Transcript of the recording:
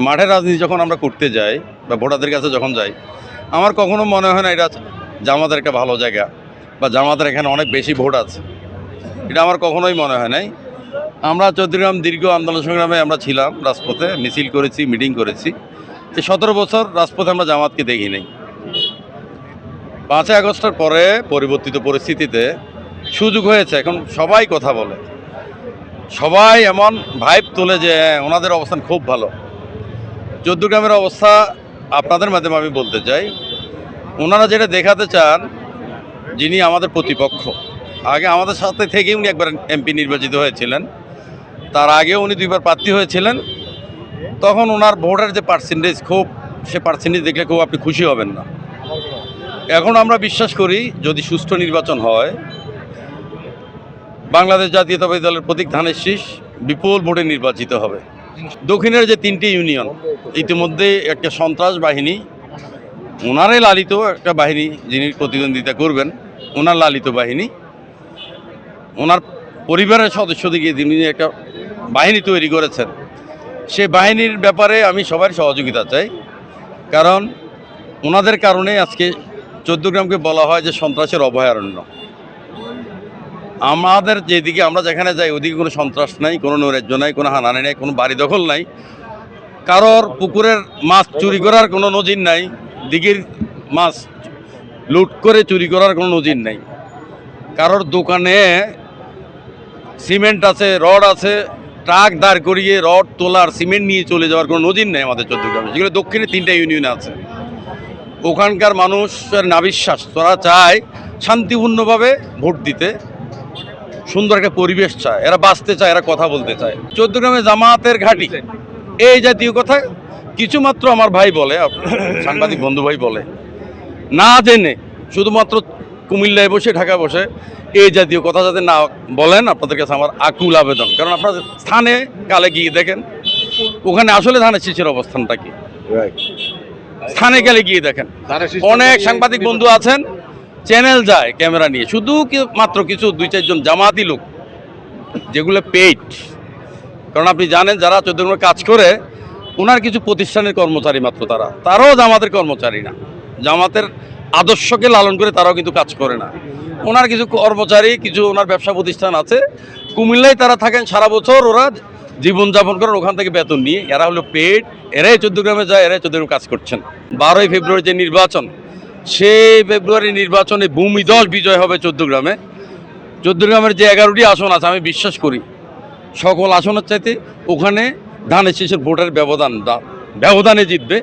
মাঠের রাজনীতি যখন আমরা করতে যাই বা ভোটারদের কাছে যখন যাই আমার কখনো মনে হয় না এটা জামাতের একটা ভালো জায়গা বা জামাতের এখানে অনেক বেশি ভোট আছে। এটা আমার কখনোই মনে হয় নাই। আমরা চৌদ্দগ্রাম দীর্ঘ আন্দোলন সংগ্রামে আমরা ছিলাম রাজপথে মিছিল করেছি মিটিং করেছি। এই সতেরো বছর রাজপথে আমরা জামাতকে দেখি নাই। পাঁচই আগস্টের পরে পরিবর্তিত পরিস্থিতিতে সুযোগ হয়েছে এখন সবাই কথা বলে। সবাই এমন ভাইব তোলে যে হ্যাঁ, ওনাদের অবস্থান খুব ভালো। চৌদ্দগ্রামের অবস্থা আপনাদের মাধ্যমে আমি বলতে চাই। ওনারা যেটা দেখাতে চান, যিনি আমাদের প্রতিপক্ষ, আগে আমাদের সাথে থেকেই উনি একবার এমপি নির্বাচিত হয়েছিলেন। তার আগেও উনি দুইবার প্রার্থী হয়েছিলেন। তখন ওনার ভোটের যে পার্সেন্টেজ খুব সে পার্সেন্টেজ দেখলে খুব আপনি খুশি হবেন না। এখন আমরা বিশ্বাস করি, যদি সুষ্ঠু নির্বাচন হয়, বাংলাদেশ জাতীয়তাবাদী দলের প্রতীক ধানের শীষ বিপুল ভোটে নির্বাচিত হবে। দক্ষিণের যে তিনটি ইউনিয়ন, ইতিমধ্যে একটা সন্ত্রাস বাহিনী, ওনারে লালিত একটা বাহিনী যিনি প্রতিদ্বন্দ্বিতা করবেন, ওনার লালিত বাহিনী, ওনার পরিবারের সদস্যদিকে তিনি একটা বাহিনী তৈরি করেছেন, সে বাহিনীর ব্যাপারে আমি সবার সহযোগিতা চাই। কারণ ওনাদের কারণে আজকে চৌদ্দগ্রামকে বলা হয় যে সন্ত্রাসের অভয়ারণ্য। আমাদের যেদিকে আমরা যেখানে যাই, ওদিকে কোনো সন্ত্রাস নাই, কোনো নৈরাজ্য নাই, কোনো হানানি নাই, কোনো বাড়ি দখল নাই। কারোর পুকুরের মাছ চুরি করার কোনো নজির নাই, দিঘির মাছ লুট করে চুরি করার কোনো নজির নাই। কারোর দোকানে সিমেন্ট আছে, রড আছে, ট্রাক দাঁড় করিয়ে রড, তোলার, সিমেন্ট নিয়ে চলে যাওয়ার কোনো নজির নেই আমাদের চৌদ্দগ্রামে যেগুলো দক্ষিণে তিনটা ইউনিয়ন আছে। ওখানকার মানুষের নাবিশ্বাস, তারা চায় শান্তিপূর্ণভাবে ভোট দিতে। সুন্দর একটা পরিবেশ চায় এরা বাঁচতে চায় এরা কথা বলতে চায়। চৌদ্দগ্রামে জামাতের ঘাঁটি এই জাতীয় কথা কিছুমাত্র আমার ভাই বলে সাংবাদিক বন্ধু ভাই বলে। না জেনে শুধুমাত্র কুমিল্লায় বসে ঢাকা বসে এই জাতীয় কথা যাতে না বলেন আপনাদের কাছে আমার আকুল আবেদন। কারণ আপনার স্থানে কালে গিয়ে দেখেন ওখানে আসলে ধানের শীষের অবস্থানটা কি। স্থানে গেলে গিয়ে দেখেন। অনেক সাংবাদিক বন্ধু আছেন চ্যানেল যায় ক্যামেরা নিয়ে। শুধু মাত্র কিছু দুই চারজন জামাতি লোক যেগুলো পেইড কারণ আপনি জানেন যারা চৌদ্দগ্রামে কাজ করে ওনার কিছু প্রতিষ্ঠানের কর্মচারী মাত্র তারা। তারাও জামাতের কর্মচারী না। জামাতের আদর্শকে লালন করে তারাও কিন্তু কাজ করে না। ওনার কিছু কর্মচারী, কিছু ওনার ব্যবসা প্রতিষ্ঠান আছে। কুমিল্লায় তারা থাকেন সারা বছর, ওরা জীবনযাপন করেন, ওখান থেকে বেতন নিয়ে। এরা হলো পেড এরাই চৌদ্দগ্রামে যায়, এরাই চৌদ্দগ্রামে কাজ করছেন। বারোই ফেব্রুয়ারি যে নির্বাচন সেই ফেব্রুয়ারি নির্বাচনে ভূমি দশ বিজয় হবে চোদ্দগ্রামে। চোদ্দগ্রামের যে এগারোটি আসন আছে, আমি বিশ্বাস করি, সকল আসনের চাইতে ওখানে ধানের শীষের ভোটের ব্যবধান ব্যবধানে জিতবে।